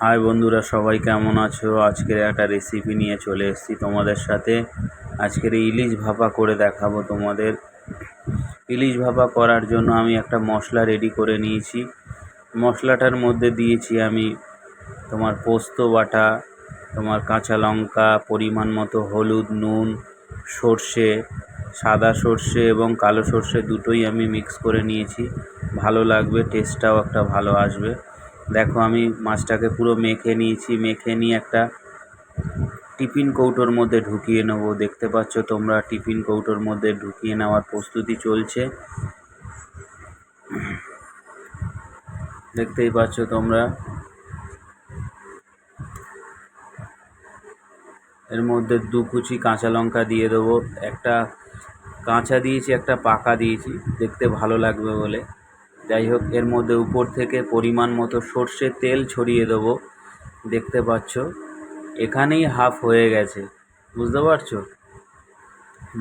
High বন্ধুরা, সবাই কেমন আছো? আজকের একটা রেসিপি নিয়ে চলে এসেছি তোমাদের সাথে। আজকের ইলিশ ভাপা করে দেখাবো তোমাদের। ইলিশ ভাপা করার জন্য আমি একটা মশলা রেডি করে নিয়েছি। মশলাটার মধ্যে দিয়েছি আমি তোমার পোস্ত বাটা, তোমার কাঁচা লঙ্কা, পরিমাণ মতো হলুদ, নুন, সর্ষে, সাদা সর্ষে এবং কালো সর্ষে দুটোই আমি মিক্স করে নিয়েছি। ভালো লাগবে টেস্টটাও একটা ভালো আসবে। দেখো আমি মাছটাকে পুরো মেখে নিয়েছি, মেখে নিয়ে একটা টিফিন কৌটোর মধ্যে ঢুকিয়ে নেব। দেখতে পাচ্ছ তোমরা টিফিন কৌটোর মধ্যে ঢুকিয়ে নেওয়ার প্রস্তুতি চলছে। দেখতেই পাচ্ছ তোমরা। এর মধ্যে দু কুচি কাঁচা লঙ্কা দিয়ে দেবো। একটা কাঁচা দিয়েছি, একটা পাকা দিয়েছি। দেখতে ভালো লাগবে বলে। যাই হোক এর মধ্যে উপর থেকে পরিমাণ মতো সর্ষের তেল ছড়িয়ে দেবো। দেখতে পাচ্ছ, এখানেই হাফ হয়ে গেছে। বুঝতে পারছ?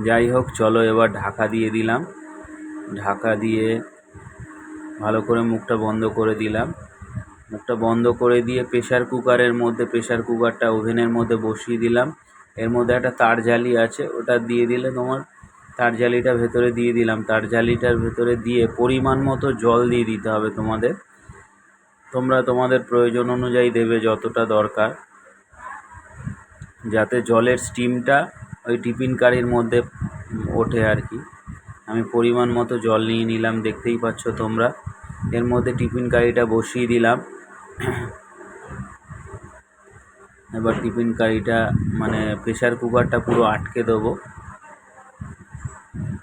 যাই হোক চলো এবার ঢাকা দিয়ে দিলাম। ঢাকা দিয়ে ভালো করে মুখটা বন্ধ করে দিলাম। মুখটা বন্ধ করে দিয়ে প্রেশার কুকারের মধ্যে প্রেশার কুকারটা ওভেনের মধ্যে বসিয়ে দিলাম। এর মধ্যে একটা তার জালি আছে, ওটা দিয়ে দিলে তোমার তার জালিটা ভেতরে দিয়ে দিলাম। তার জালিটার ভেতরে দিয়ে পরিমাণ মতো জল দিয়ে দিতে হবে তোমাদের। তোমরা তোমাদের প্রয়োজন অনুযায়ী দেবে যতটা দরকার। যাতে জলের স্টিমটা ওই টিফিন কারির মধ্যে ওঠে আর কি। আমি পরিমাণ মতো জল নিয়ে নিলাম, দেখতেই পাচ্ছ তোমরা। এর মধ্যে টিফিন কারিটা বসিয়ে দিলাম। এবার টিফিন কারিটা মানে প্রেশার কুকারটা পুরো আটকে দেবো।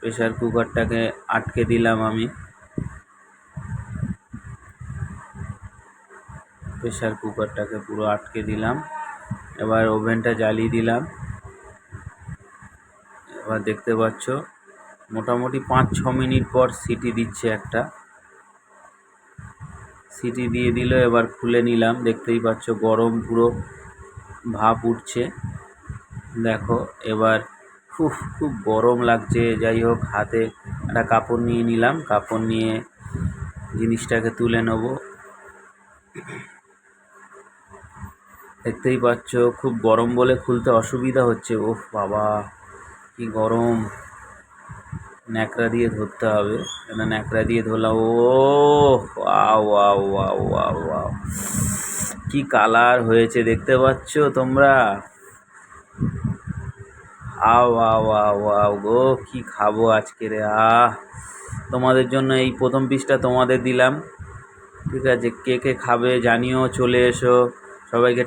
প্রেশার কুকারটাকে আটকে দিলাম আমি। প্রেশার কুকারটাকে পুরো আটকে দিলাম। এবার ওভেনটা জ্বালিয়ে দিলাম। এবার দেখতে পাচ্ছ, মোটামুটি পাঁচ, ছ মিনিট পর সিটি দিচ্ছে একটা। সিটি দিয়ে দিল, এবার খুলে নিলাম। দেখতেই পাচ্ছ, গরম পুরো ভাপ উঠছে। দেখো, এবার খুব খুব গরম লাগছে। যাই হোক, হাতে একটা কাপড় নিয়ে নিলাম। কাপড় নিয়ে জিনিসটাকে তুলে নেব। দেখতেই পাচ্ছ, খুব গরম বলে খুলতে অসুবিধা হচ্ছে। ওফ বাবা, কি গরম। ন্যাকড়া দিয়ে ধরতে হবে। এটা ন্যাকড়া দিয়ে ধরলাম? Oh wow wow wow wow. কি কালার হয়েছে, দেখতে পাচ্ছ তোমরা? আও আও আও আও গো, কি খাব আজকে রে, আহ। তোমাদের জন্য এই প্রথম পিসটা তোমাদের দিলাম। ঠিক আছে, কে কে খাবে জানিও, চলে এসো। সবাইকে